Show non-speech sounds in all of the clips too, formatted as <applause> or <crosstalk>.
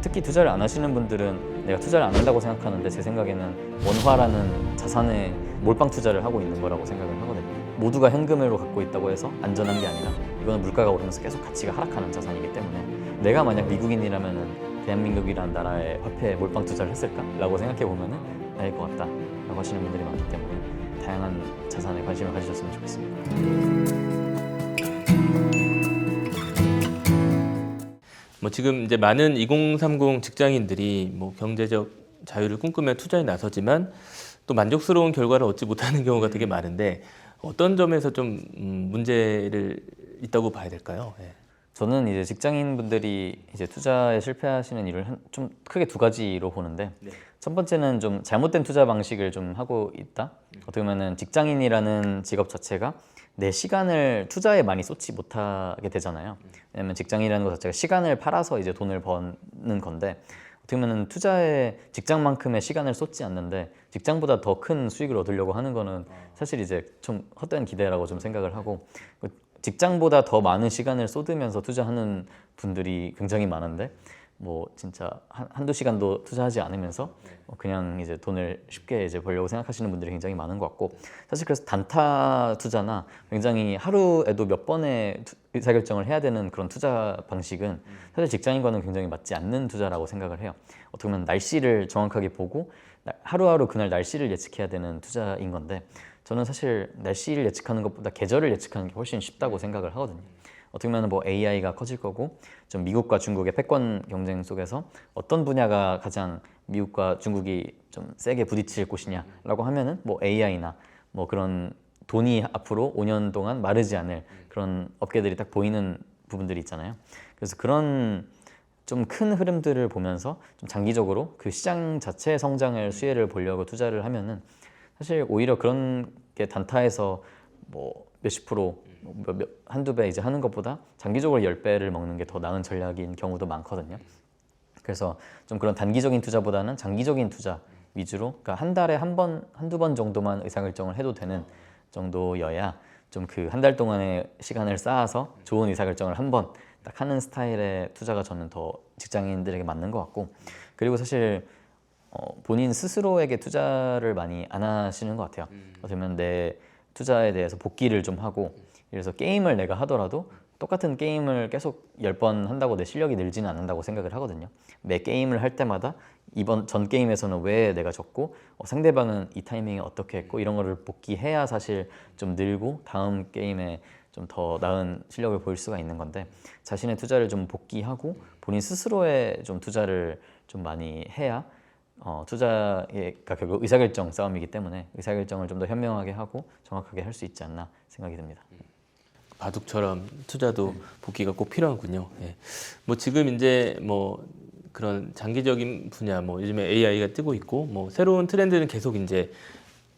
특히 투자를 안 하시는 분들은 내가 투자를 안 한다고 생각하는데 제 생각에는 원화라는 자산에 몰빵 투자를 하고 있는 거라고 생각을 하거든요. 모두가 현금으로 갖고 있다고 해서 안전한 게 아니라 이거는 물가가 오르면서 계속 가치가 하락하는 자산이기 때문에 내가 만약 미국인이라면은 대한민국이라는 나라의 화폐에 몰빵 투자를 했을까라고 생각해 보면은 아닐 것 같다라고 하시는 분들이 많기 때문에 다양한 자산에 관심을 가지셨으면 좋겠습니다. 뭐 지금 이제 많은 2030 직장인들이 뭐 경제적 자유를 꿈꾸며 투자에 나서지만 또 만족스러운 결과를 얻지 못하는 경우가 되게 많은데 어떤 점에서 좀 음, 문제를 있다고 봐야 될까요? 예. 저는 이제 직장인 분들이 이제 투자에 실패하시는 일을 한- 좀 크게 두 가지로 보는데 네. 첫 번째는 좀 잘못된 투자 방식을 좀 하고 있다. 어떻게 보면은 직장인이라는 직업 자체가 내 시간을 투자에 많이 쏟지 못하게 되잖아요. 왜냐면 직장이라는 것 자체가 시간을 팔아서 이제 돈을 버는 건데 어떻게 보면은 투자에 직장만큼의 시간을 쏟지 않는데 직장보다 더 큰 수익을 얻으려고 하는 거는 사실 이제 좀 헛된 기대라고 좀 생각을 하고 그 직장보다 더 많은 시간을 쏟으면서 투자하는 분들이 굉장히 많은데 뭐 진짜 한, 한두 시간도 투자하지 않으면서 어, 그냥 이제 돈을 쉽게 이제 벌려고 생각하시는 분들이 굉장히 많은 것 같고 사실 그래서 단타 투자나 굉장히 하루에도 몇 번의 투- 의사결정을 해야 되는 그런 투자 방식은 사실 직장인과는 굉장히 맞지 않는 투자라고 생각을 해요. 어떻게 보면 날씨를 정확하게 보고 나- 하루하루 그날 날씨를 예측해야 되는 투자인 건데 저는 사실 날씨를 예측하는 것보다 계절을 예측하는 게 훨씬 쉽다고 생각을 하거든요. 어떻게 보면 뭐 AI가 커질 거고 좀 미국과 중국의 패권 경쟁 속에서 어떤 분야가 가장 미국과 중국이 좀 세게 부딪힐 곳이냐라고 하면은 뭐 AI나 뭐 그런 돈이 앞으로 5년 동안 마르지 않을 그런 업계들이 딱 보이는 부분들이 있잖아요. 그래서 그런 좀 큰 흐름들을 보면서 좀 장기적으로 그 시장 자체의 성장을 수혜를 보려고 투자를 하면은 사실 오히려 그런 게 단타에서 뭐 몇십 프로 뭐 몇, 몇, 한두 배 이제 하는 것보다 장기적으로 열 배를 먹는 게 더 나은 전략인 경우도 많거든요. 그래서 좀 그런 단기적인 투자보다는 장기적인 투자 위주로 그러니까 한 달에 한 번, 한두 번 정도만 의사결정을 해도 되는 정도여야 좀 그 한 달 동안의 시간을 쌓아서 좋은 의사결정을 한 번 딱 하는 스타일의 투자가 저는 더 직장인들에게 맞는 것 같고 그리고 사실 어, 본인 스스로에게 투자를 많이 안 하시는 것 같아요. 어떻게 보면 내 투자에 대해서 복기를 좀 하고 그래서 게임을 내가 하더라도 똑같은 게임을 계속 열 번 한다고 내 실력이 늘지는 않는다고 생각을 하거든요. 매 게임을 할 때마다 이번 전 게임에서는 왜 내가 졌고 어, 상대방은 이 타이밍에 어떻게 했고 이런 거를 복기해야 사실 좀 늘고 다음 게임에 좀 더 나은 실력을 보일 수가 있는 건데 자신의 투자를 좀 복기하고 본인 스스로의 좀 투자를 좀 많이 해야 어, 투자가 결국 의사결정 싸움이기 때문에 의사결정을 좀 더 현명하게 하고 정확하게 할 수 있지 않나 생각이 듭니다. 바둑처럼 투자도 복귀가 꼭 필요하군요. 예. 뭐 지금 이제 뭐 그런 장기적인 분야, 뭐 요즘에 AI가 뜨고 있고, 뭐 새로운 트렌드는 계속 이제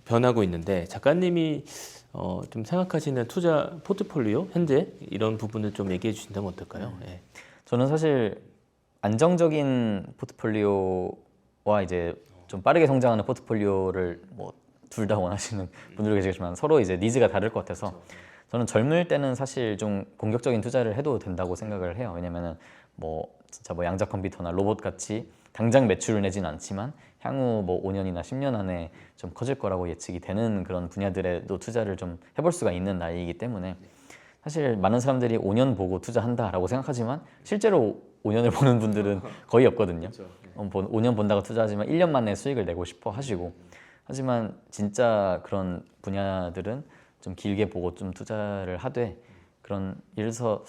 변하고 있는데 작가님이 어, 좀 생각하시는 투자 포트폴리오 현재 이런 부분을 좀 얘기해 주신다면 어떨까요? 예. 저는 사실 안정적인 포트폴리오와 이제 좀 빠르게 성장하는 포트폴리오를 뭐 둘 다 원하시는 분들도 계시겠지만 서로 이제 니즈가 다를 것 같아서 저는 젊을 때는 사실 좀 공격적인 투자를 해도 된다고 생각을 해요. 왜냐면은 뭐 진짜 뭐 양자 컴퓨터나 로봇 같이 당장 매출을 내진 않지만 향후 뭐 5년이나 10년 안에 좀 커질 거라고 예측이 되는 그런 분야들에도 투자를 좀 해볼 수가 있는 나이이기 때문에 사실 많은 사람들이 5년 보고 투자한다라고 생각하지만 실제로 5년을 <laughs> 보는 분들은 거의 없거든요. 어, 본- 5년 본다고 투자하지만 1년 만에 수익을 내고 싶어 하시고 하지만 진짜 그런 분야들은 좀 길게 보고 좀 투자를 하되 그런 예를 들어서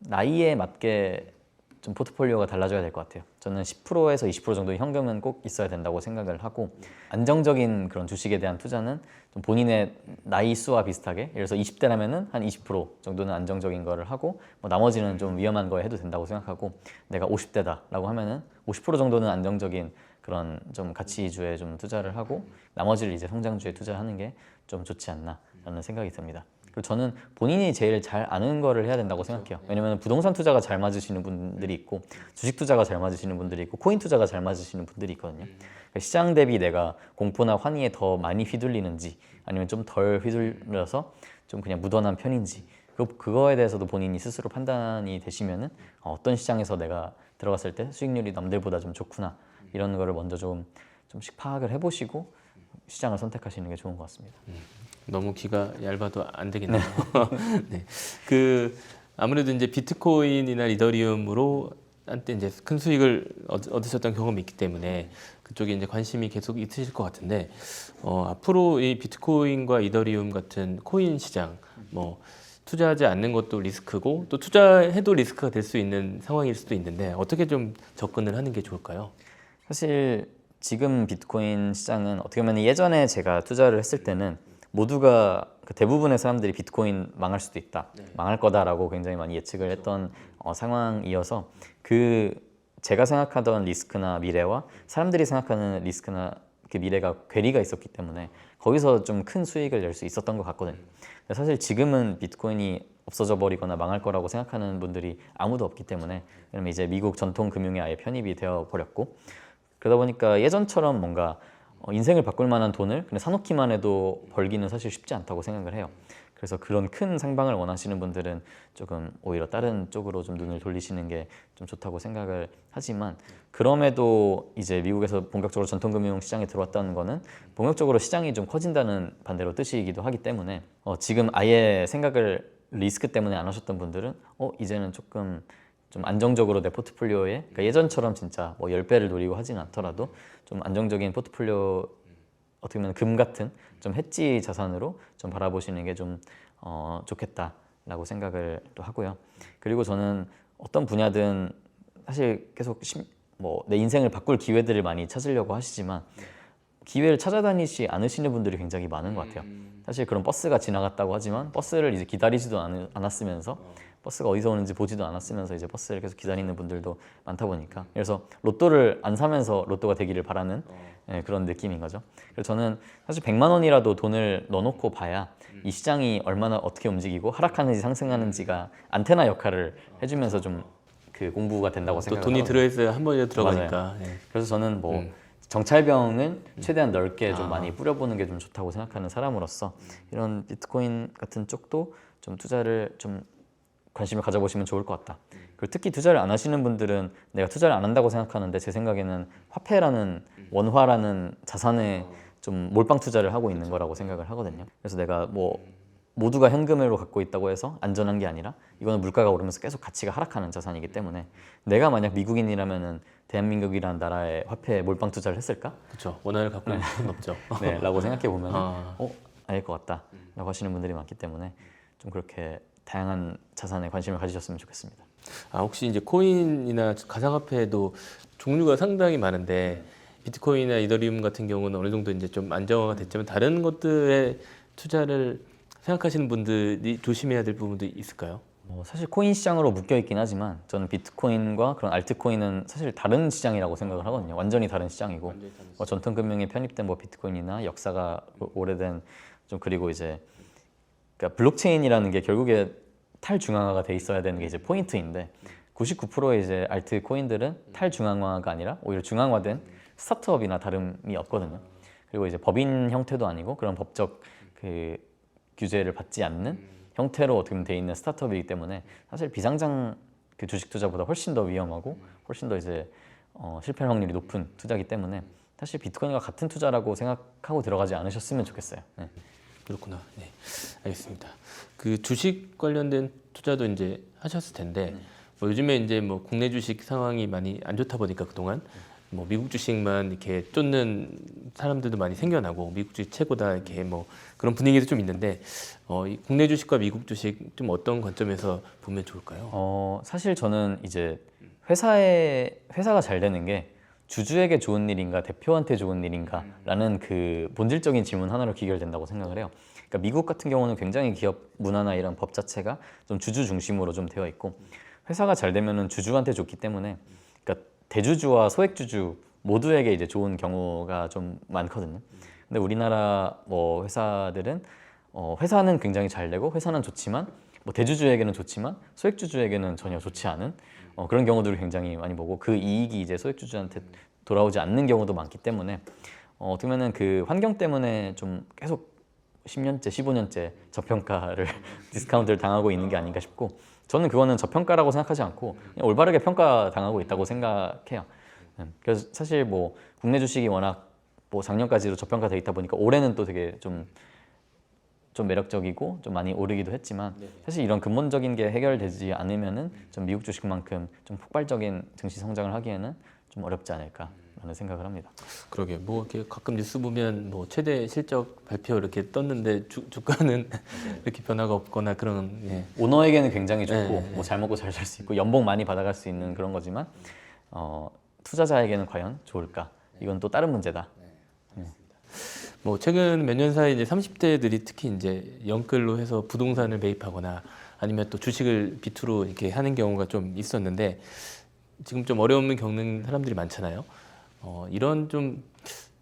나이에 맞게 좀 포트폴리오가 달라져야 될 것 같아요. 저는 10%에서 20% 정도의 현금은 꼭 있어야 된다고 생각을 하고 안정적인 그런 주식에 대한 투자는 좀 본인의 나이 수와 비슷하게 예를 들어서 20대라면은 한 20% 정도는 안정적인 거를 하고 뭐 나머지는 좀 위험한 거 해도 된다고 생각하고 내가 50대다라고 하면은 50% 정도는 안정적인 그런 좀 가치주에 좀 투자를 하고 나머지를 이제 성장주에 투자하는 게 좀 좋지 않나 라는 생각이 듭니다. 그리고 저는 본인이 제일 잘 아는 거를 해야 된다고 생각해요. 왜냐면 부동산 투자가 잘 맞으시는 분들이 있고 주식 투자가 잘 맞으시는 분들이 있고 코인 투자가 잘 맞으시는 분들이 있거든요. 그러니까 시장 대비 내가 공포나 환희에 더 많이 휘둘리는지 아니면 좀 덜 휘둘려서 좀 그냥 무던한 편인지 그 그거에 대해서도 본인이 스스로 판단이 되시면은 어, 어떤 시장에서 내가 들어갔을 때 수익률이 남들보다 좀 좋구나 이런 거를 먼저 좀 좀씩 파악을 해보시고 시장을 선택하시는 게 좋은 것 같습니다. 너무 귀가 얇아도 안 되겠네요. 네. <laughs> 그 아무래도 이제 비트코인이나 이더리움으로 한때 이제 큰 수익을 얻- 얻으셨던 경험이 있기 때문에 그쪽에 이제 관심이 계속 있으실 것 같은데 어, 앞으로 이 비트코인과 이더리움 같은 코인 시장 뭐 투자하지 않는 것도 리스크고 또 투자해도 리스크가 될 수 있는 상황일 수도 있는데 어떻게 좀 접근을 하는 게 좋을까요? 사실 지금 비트코인 시장은 어떻게 보면 예전에 제가 투자를 했을 때는 모두가 그 대부분의 사람들이 비트코인 망할 수도 있다, 망할 거다라고 굉장히 많이 예측을 했던 어, 상황이어서 그 제가 생각하던 리스크나 미래와 사람들이 생각하는 리스크나 그 미래가 괴리가 있었기 때문에 거기서 좀 큰 수익을 낼 수 있었던 것 같거든요. 근데 사실 지금은 비트코인이 없어져 버리거나 망할 거라고 생각하는 분들이 아무도 없기 때문에 왜냐면 이제 미국 전통 금융에 아예 편입이 되어 버렸고 그러다 보니까 예전처럼 뭔가 어, 인생을 바꿀 만한 돈을 그냥 사놓기만 해도 벌기는 사실 쉽지 않다고 생각을 해요. 그래서 그런 큰 상방을 원하시는 분들은 조금 오히려 다른 쪽으로 좀 눈을 돌리시는 게 좀 좋다고 생각을 하지만 그럼에도 이제 미국에서 본격적으로 전통금융 시장에 들어왔다는 거는 본격적으로 시장이 좀 커진다는 반대로 뜻이기도 하기 때문에 어, 지금 아예 생각을 리스크 때문에 안 하셨던 분들은 어 이제는 조금 좀 안정적으로 내 포트폴리오에 그러니까 예전처럼 진짜 뭐 10배를 노리고 하지는 않더라도 좀 안정적인 포트폴리오 어떻게 보면 금 같은 좀 해지 자산으로 좀 바라보시는 게좀 어, 좋겠다라고 생각을 또 하고요. 그리고 저는 어떤 분야든 사실 계속 뭐 내 인생을 바꿀 기회들을 많이 찾으려고 하시지만 기회를 찾아다니지 않으시는 분들이 굉장히 많은 것 같아요. 사실 그런 버스가 지나갔다고 하지만 버스를 이제 기다리지도 않, 않았으면서 버스가 어디서 오는지 보지도 않았으면서 이제 버스를 계속 기다리는 분들도 많다 보니까 그래서 로또를 안 사면서 로또가 되기를 바라는 예, 그런 느낌인 거죠. 그래서 저는 사실 100만 원이라도 돈을 넣어놓고 봐야 이 시장이 얼마나 어떻게 움직이고 하락하는지 상승하는지가 안테나 역할을 해주면서 좀 그 공부가 된다고 또 생각을 돈이. 들어있어야 한 번이라도 들어가니까. 예. 그래서 저는 뭐 음. 정찰병은 최대한 넓게 좀 아. 많이 뿌려보는 게 좀 좋다고 생각하는 사람으로서 이런 비트코인 같은 쪽도 좀 투자를 좀 관심을 가져보시면 좋을 것 같다. 그리고 특히 투자를 안 하시는 분들은 내가 투자를 안 한다고 생각하는데 제 생각에는 화폐라는 원화라는 자산에 좀 몰빵 투자를 하고 있는 거라고 생각을 하거든요. 그래서 내가 뭐 모두가 현금으로 갖고 있다고 해서 안전한 게 아니라 이거는 물가가 오르면서 계속 가치가 하락하는 자산이기 때문에 내가 만약 미국인이라면 대한민국이라는 나라의 화폐에 몰빵 투자를 했을까? 그렇죠. 원화를 갖고 있는 수는 없죠. <laughs> 네, 라고 생각해 보면 아. 어 아닐 것 같다라고 하시는 분들이 많기 때문에 좀 그렇게 다양한 자산에 관심을 가지셨으면 좋겠습니다. 아 혹시 이제 코인이나 가상화폐도 종류가 상당히 많은데 비트코인이나 이더리움 같은 경우는 어느 정도 이제 좀 안정화가 됐지만 다른 것들에 투자를 생각하시는 분들이 조심해야 될 부분도 있을까요? 뭐 사실 코인 시장으로 묶여 있긴 하지만 저는 비트코인과 그런 알트코인은 사실 다른 시장이라고 생각을 하거든요. 완전히 다른 시장이고 뭐 전통 금융에 편입된 뭐 비트코인이나 역사가 오래된 좀 그리고 이제 그러니까 블록체인이라는 게 결국에 탈중앙화가 돼 있어야 되는 게 이제 포인트인데 99%의 이제 알트 코인들은 탈중앙화가 아니라 오히려 중앙화된 스타트업이나 다름이 없거든요. 그리고 이제 법인 형태도 아니고 그런 법적 그 규제를 받지 않는 형태로 어떻게 돼 있는 스타트업이기 때문에 사실 비상장 그 주식 투자보다 훨씬 더 위험하고 훨씬 더 이제 어, 실패 확률이 높은 투자기 때문에 사실 비트코인과 같은 투자라고 생각하고 들어가지 않으셨으면 좋겠어요. 네. 그렇구나. 네, 알겠습니다. 그 주식 관련된 투자도 이제 하셨을 텐데 뭐 요즘에 이제 뭐 국내 주식 상황이 많이 안 좋다 보니까 그동안 뭐 미국 주식만 이렇게 쫓는 사람들도 많이 생겨나고 미국 주식 최고다 이렇게 뭐 그런 분위기도 좀 있는데 어, 이 국내 주식과 미국 주식 좀 어떤 관점에서 보면 좋을까요? 어, 사실 저는 이제 회사에 회사가 잘 되는 게 주주에게 좋은 일인가 대표한테 좋은 일인가라는 그 본질적인 질문 하나로 귀결된다고 생각을 해요. 그러니까 미국 같은 경우는 굉장히 기업 문화나 이런 법 자체가 좀 주주 중심으로 좀 되어 있고 회사가 잘 되면은 주주한테 좋기 때문에 그러니까 대주주와 소액주주 모두에게 이제 좋은 경우가 좀 많거든요. 근데 우리나라 뭐 회사들은 어, 회사는 굉장히 잘 되고 회사는 좋지만 뭐 대주주에게는 좋지만 소액주주에게는 전혀 좋지 않은 어, 그런 경우들을 굉장히 많이 보고 그 이익이 이제 소액주주한테 돌아오지 않는 경우도 많기 때문에 어, 어떻게 보면은 그 환경 때문에 좀 계속 10년째, 15년째 저평가를 <laughs> 디스카운트를 당하고 있는 게 아닌가 싶고 저는 그거는 저평가라고 생각하지 않고 올바르게 평가 당하고 있다고 생각해요. 음, 그래서 사실 뭐 국내 주식이 워낙 뭐 작년까지도 저평가돼 있다 보니까 올해는 또 되게 좀 좀 매력적이고 좀 많이 오르기도 했지만 사실 이런 근본적인 게 해결되지 않으면은 좀 미국 주식만큼 좀 폭발적인 증시 성장을 하기에는 좀 어렵지 않을까 라는 생각을 합니다. 그러게 뭐 이렇게 가끔 뉴스 보면 뭐 최대 실적 발표 이렇게 떴는데 주, 주가는 <laughs> 이렇게 변화가 없거나 그런 예. 오너에게는 굉장히 좋고 네, 네. 뭐잘 먹고 잘 살 수 있고 연봉 많이 받아갈 수 있는 그런 거지만 어, 투자자에게는 과연 좋을까? 이건 또 다른 문제다. 뭐 최근 몇 년 사이 이제 30대들이 특히 이제 영끌로 해서 부동산을 매입하거나 아니면 또 주식을 비투로 이렇게 하는 경우가 좀 있었는데 지금 좀 어려움을 겪는 사람들이 많잖아요. 어, 이런 좀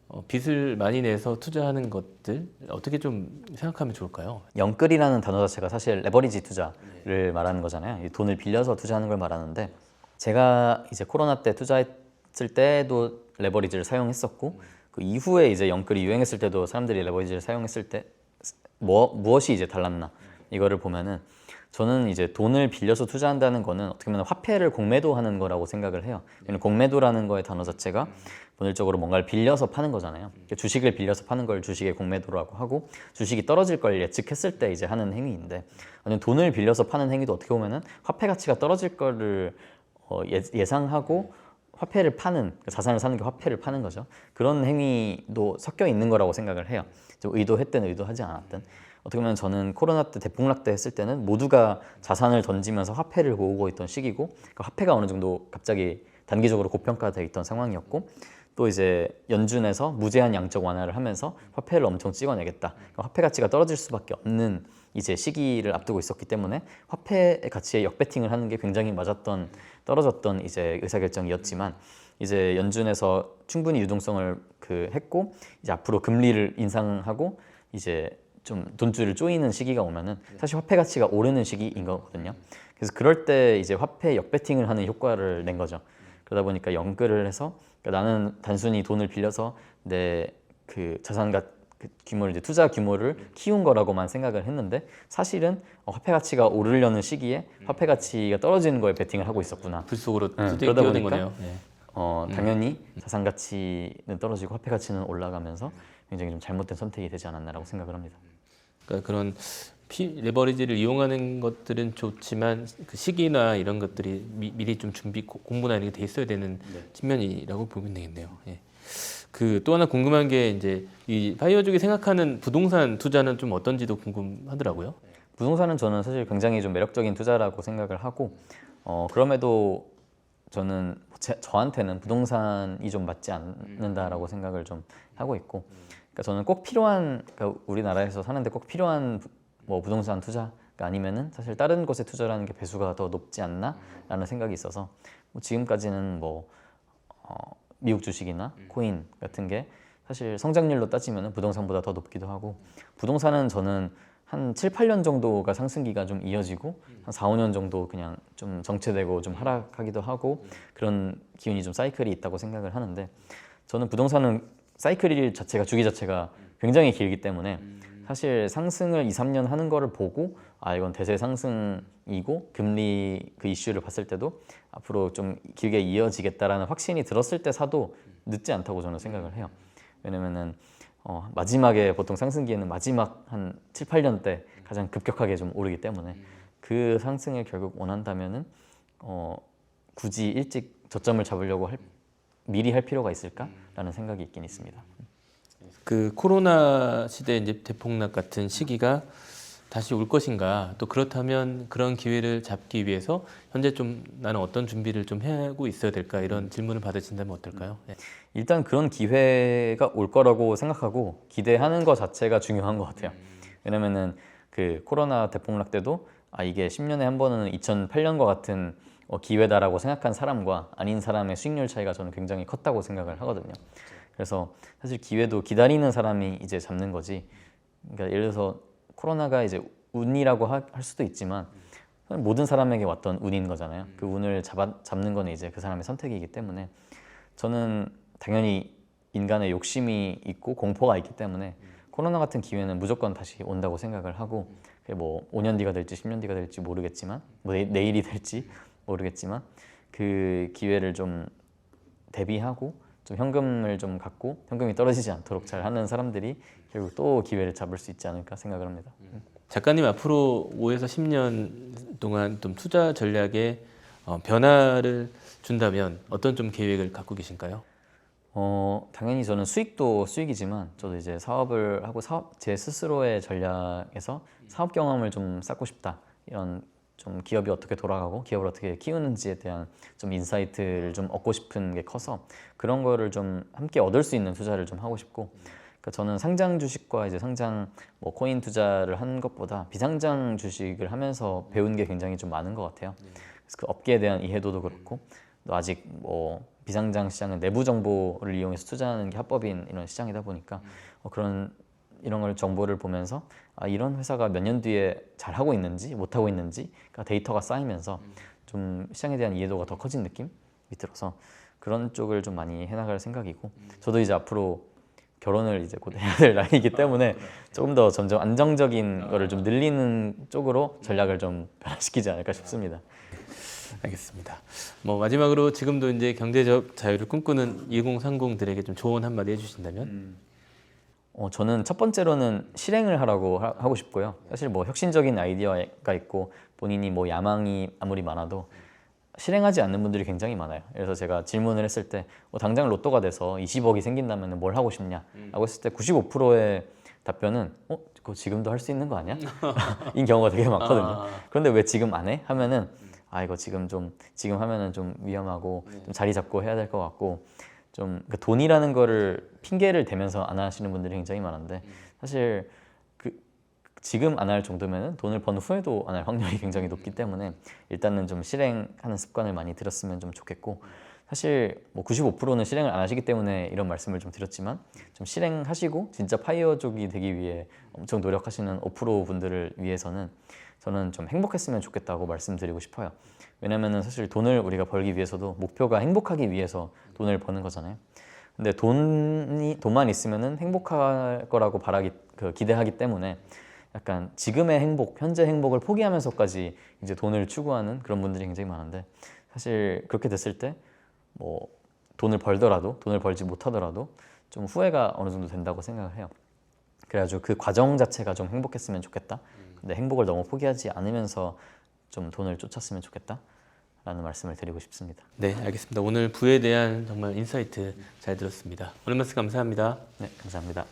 어, 빚을 많이 내서 투자하는 것들 어떻게 좀 생각하면 좋을까요? 영끌이라는 단어 자체가 사실 레버리지 투자를 말하는 거잖아요. 이 돈을 빌려서 투자하는 걸 말하는데 제가 이제 코로나 때 투자했을 때도 레버리지를 사용했었고 그 이후에 이제 영끌이 유행했을 때도 사람들이 레버리지를 사용했을 때 뭐, 무엇이 이제 달랐나 이거를 보면은 저는 이제 돈을 빌려서 투자한다는 거는 어떻게 보면 화폐를 공매도하는 거라고 생각을 해요. 왜냐면 공매도라는 거의 단어 자체가 본질적으로 뭔가를 빌려서 파는 거잖아요. 그러니까 주식을 빌려서 파는 걸 주식의 공매도라고 하고 주식이 떨어질 걸 예측했을 때 이제 하는 행위인데 아니면 돈을 빌려서 파는 행위도 어떻게 보면은 화폐 가치가 떨어질 거를 어, 예, 예상하고 화폐를 파는 그 자산을 사는 게 화폐를 파는 거죠. 그런 행위도 섞여 있는 거라고 생각을 해요. 좀 의도했든 의도하지 않았든 어떻게 보면 저는 코로나 때 대폭락 때 했을 때는 모두가 자산을 던지면서 화폐를 모으고 있던 시기고 그 화폐가 어느 정도 갑자기 단기적으로 고평가돼 있던 상황이었고 또 이제 연준에서 무제한 양적 완화를 하면서 화폐를 엄청 찍어내겠다. 그러니까 화폐 가치가 떨어질 수밖에 없는 이제 시기를 앞두고 있었기 때문에 화폐 가치에 역배팅을 하는 게 굉장히 맞았던 떨어졌던 이제 의사결정이었지만 이제 연준에서 충분히 유동성을 그 했고 이제 앞으로 금리를 인상하고 이제 좀 돈줄을 조이는 시기가 오면은 사실 화폐 가치가 오르는 시기인 거거든요. 그래서 그럴 때 이제 화폐 역배팅을 하는 효과를 낸 거죠. 그러다 보니까 연끌을 해서 그러니까 나는 단순히 돈을 빌려서 내 그 자산가 그 규모를 이제 투자 규모를 키운 거라고만 생각을 했는데 사실은 어, 화폐 가치가 오르려는 시기에 화폐 가치가 떨어지는 거에 베팅을 하고 있었구나. 불 속으로 네, 네, 그러다 보니까 거네요. 네. 어, 당연히 자산 가치는 떨어지고 화폐 가치는 올라가면서 굉장히 좀 잘못된 선택이 되지 않았나라고 생각을 합니다. 그러니까 그런 피, 레버리지를 이용하는 것들은 좋지만 그 시기나 이런 것들이 미, 미리 좀 준비 고- 공부나 이런 게 돼 있어야 되는 측면이라고 보면 되겠네요. 예. 그또 하나 궁금한 게 이제 이 파이어족이 생각하는 부동산 투자는 좀 어떤지도 궁금하더라고요. 부동산은 저는 사실 굉장히 좀 매력적인 투자라고 생각을 하고 어, 그럼에도 저는 제, 저한테는 부동산이 좀 맞지 않는다라고 생각을 좀 하고 있고 그러니까 저는 꼭 필요한 그러니까 우리나라에서 사는데 꼭 필요한 부- 뭐 부동산 투자가 아니면은 사실 다른 곳에 투자라는 게 배수가 더 높지 않나 라는 생각이 있어서 뭐 지금까지는 뭐 어, 미국 주식이나 코인 같은 게 사실 성장률로 따지면 부동산보다 더 높기도 하고 부동산은 저는 한 7, 8년 정도가 상승기가 좀 이어지고 한 4, 5년 정도 그냥 좀 정체되고 좀 하락하기도 하고 그런 기운이 좀 사이클이 있다고 생각을 하는데 저는 부동산은 사이클 자체가 주기 자체가 굉장히 길기 때문에 사실 상승을 2, 3년 하는 거를 보고 아 이건 대세 상승이고 금리 그 이슈를 봤을 때도 앞으로 좀 길게 이어지겠다라는 확신이 들었을 때 사도 늦지 않다고 저는 생각을 해요. 왜냐면은 어, 마지막에 보통 상승기에는 마지막 한 7, 8년 때 가장 급격하게 좀 오르기 때문에 그 상승을 결국 원한다면은 어, 굳이 일찍 저점을 잡으려고 할, 미리 할 필요가 있을까라는 생각이 있긴 있습니다. 그 코로나 시대 이제 대폭락 같은 시기가 다시 올 것인가 또 그렇다면 그런 기회를 잡기 위해서 현재 좀 나는 어떤 준비를 좀 하고 있어야 될까 이런 질문을 받으신다면 어떨까요? 네. 일단 그런 기회가 올 거라고 생각하고 기대하는 것 자체가 중요한 것 같아요. 왜냐면은 그 코로나 대폭락 때도 아 이게 10년에 한 번은 2008년과 같은 어, 기회다라고 생각한 사람과 아닌 사람의 수익률 차이가 저는 굉장히 컸다고 생각을 하거든요. 그래서 사실 기회도 기다리는 사람이 이제 잡는 거지. 그러니까 예를 들어서 코로나가 이제 운이라고 하- 할 수도 있지만 모든 사람에게 왔던 운인 거잖아요. 그 운을 잡아, 잡는 거는 이제 그 사람의 선택이기 때문에 저는 당연히 인간의 욕심이 있고 공포가 있기 때문에 코로나 같은 기회는 무조건 다시 온다고 생각을 하고 그게 뭐 5년 뒤가 될지 10년 뒤가 될지 모르겠지만 뭐 내- 내일이 될지 모르겠지만 그 기회를 좀 대비하고 좀 현금을 좀 갖고 현금이 떨어지지 않도록 잘 하는 사람들이 결국 또 기회를 잡을 수 있지 않을까 생각을 합니다. 작가님 앞으로 5에서 10년 동안 좀 투자 전략에 어, 변화를 준다면 어떤 좀 계획을 갖고 계신가요? 어 당연히 저는 수익도 수익이지만 저도 이제 사업을 하고 사업 제 스스로의 전략에서 사업 경험을 좀 쌓고 싶다 이런 좀 기업이 어떻게 돌아가고 기업을 어떻게 키우는지에 대한 좀 인사이트를 좀 얻고 싶은 게 커서 그런 거를 좀 함께 얻을 수 있는 투자를 좀 하고 싶고 그러니까 저는 상장 주식과 이제 상장 뭐 코인 투자를 한 것보다 비상장 주식을 하면서 배운 게 굉장히 좀 많은 것 같아요. 그래서 그 업계에 대한 이해도도 그렇고 또 아직 뭐 비상장 시장은 내부 정보를 이용해서 투자하는 게 합법인 이런 시장이다 보니까 어, 그런 이런 걸 정보를 보면서 아, 이런 회사가 몇 년 뒤에 잘 하고 있는지 못 하고 있는지 그러니까 데이터가 쌓이면서 좀 시장에 대한 이해도가 더 커진 느낌이 들어서 그런 쪽을 좀 많이 해나갈 생각이고 저도 이제 앞으로 결혼을 이제 곧 해야 될 나이이기 때문에 조금 더 점점 안정적인 거를 좀 늘리는 쪽으로 전략을 좀 변화시키지 않을까 싶습니다. 알겠습니다. 뭐 마지막으로 지금도 이제 경제적 자유를 꿈꾸는 2030들에게 좀 조언 한마디 해주신다면? 어, 저는 첫 번째로는 실행을 하라고 하, 고 싶고요. 사실 뭐 혁신적인 아이디어가 있고 본인이 뭐 야망이 아무리 많아도 실행하지 않는 분들이 굉장히 많아요. 그래서 제가 질문을 했을 때 어, 당장 로또가 돼서 20억이 생긴다면 뭘 하고 싶냐? 라고 했을 때 95%의 답변은 어, 그거 지금도 할 수 있는 거 아니야? <laughs> 인 경우가 되게 많거든요. 그런데 왜 지금 안 해? 하면은 아 이거 지금 좀 지금 하면은 좀 위험하고 좀 자리 잡고 해야 될 것 같고 좀그 돈이라는 거를 핑계를 대면서 안 하시는 분들이 굉장히 많은데 사실 그 지금 안 할 정도면은 돈을 번 후에도 안 할 확률이 굉장히 높기 때문에 일단은 좀 실행하는 습관을 많이 들였으면 좀 좋겠고 사실 뭐 95%는 실행을 안 하시기 때문에 이런 말씀을 좀 드렸지만 좀 실행하시고 진짜 파이어족이 되기 위해 엄청 노력하시는 5% 분들을 위해서는 저는 좀 행복했으면 좋겠다고 말씀드리고 싶어요. 왜냐면은 사실 돈을 우리가 벌기 위해서도 목표가 행복하기 위해서 돈을 버는 거잖아요. 근데 돈이 돈만 있으면은 행복할 거라고 바라기 그 기대하기 때문에 약간 지금의 행복, 현재 행복을 포기하면서까지 이제 돈을 추구하는 그런 분들이 굉장히 많은데 사실 그렇게 됐을 때 뭐 돈을 벌더라도 돈을 벌지 못하더라도 좀 후회가 어느 정도 된다고 생각을 해요. 그래가지고 그 과정 자체가 좀 행복했으면 좋겠다. 근데 행복을 너무 포기하지 않으면서 좀 돈을 쫓았으면 좋겠다. 라는 말씀을 드리고 싶습니다. 네, 알겠습니다. 오늘 부에 대한 정말 인사이트 잘 들었습니다. 오늘 말씀 감사합니다. 네, 감사합니다.